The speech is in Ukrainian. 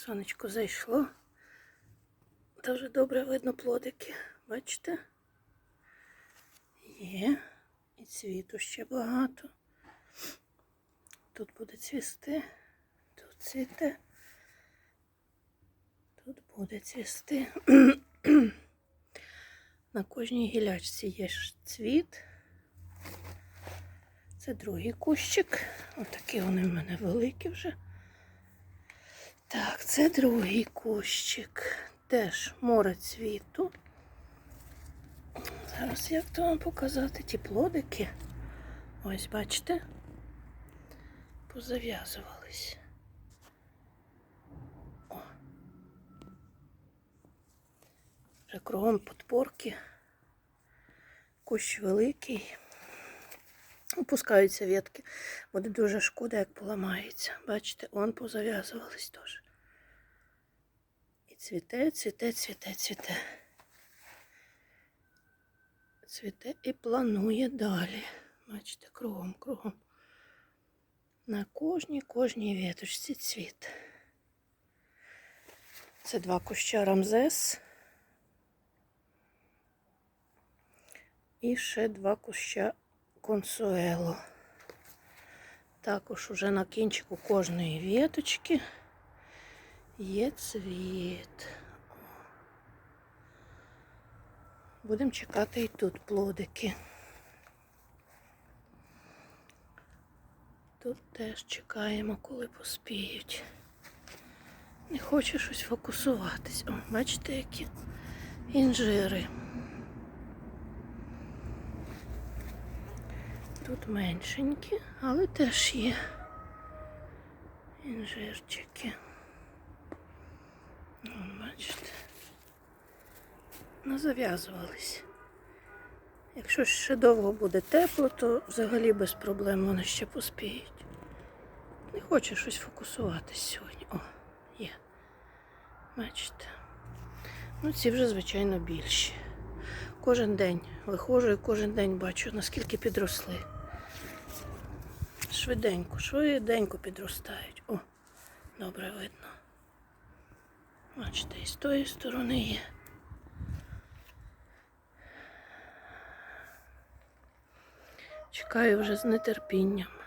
Сонечко зайшло. Дуже добре видно плодики. Бачите? Є. І цвіту ще багато. Тут буде цвісти, тут цвіте. Тут буде цвісти. На кожній гілячці є цвіт. Це другий кущик. Отакі вони в мене великі вже. Так, це другий кущик. Теж море цвіту. Зараз як то вам показати ті плодики. Ось, бачите? Позав'язувались. О. Вже кругом подпорки. Кущ великий. Опускаються ветки. Буде дуже шкода, як поламається. Бачите, он позав'язувались теж. І цвіте, цвіте, цвіте, цвіте. Цвіте і планує далі. Бачите, кругом, кругом. На кожній, кожній веточці цвіт. Це два куща Рамзес. І ще два куща консуело. Також уже на кінчику кожної віточки є цвіт. Будемо чекати і тут плодики. Тут теж чекаємо, коли поспіють. Не хоче щось фокусуватись. О, бачите, які інжири. Тут меншенькі, але теж є інжирчики. О, бачите. Назав'язувались. Якщо ще довго буде тепло, то взагалі без проблем вони ще поспіють. Не хоче щось фокусуватись сьогодні. О, є. Бачите. Ну, ці вже, звичайно, більші. Кожен день виходжу і кожен день бачу, наскільки підросли. Швиденько, швиденько підростають. О, добре видно. Бачите, і з тої сторони є. Чекаю вже з нетерпінням.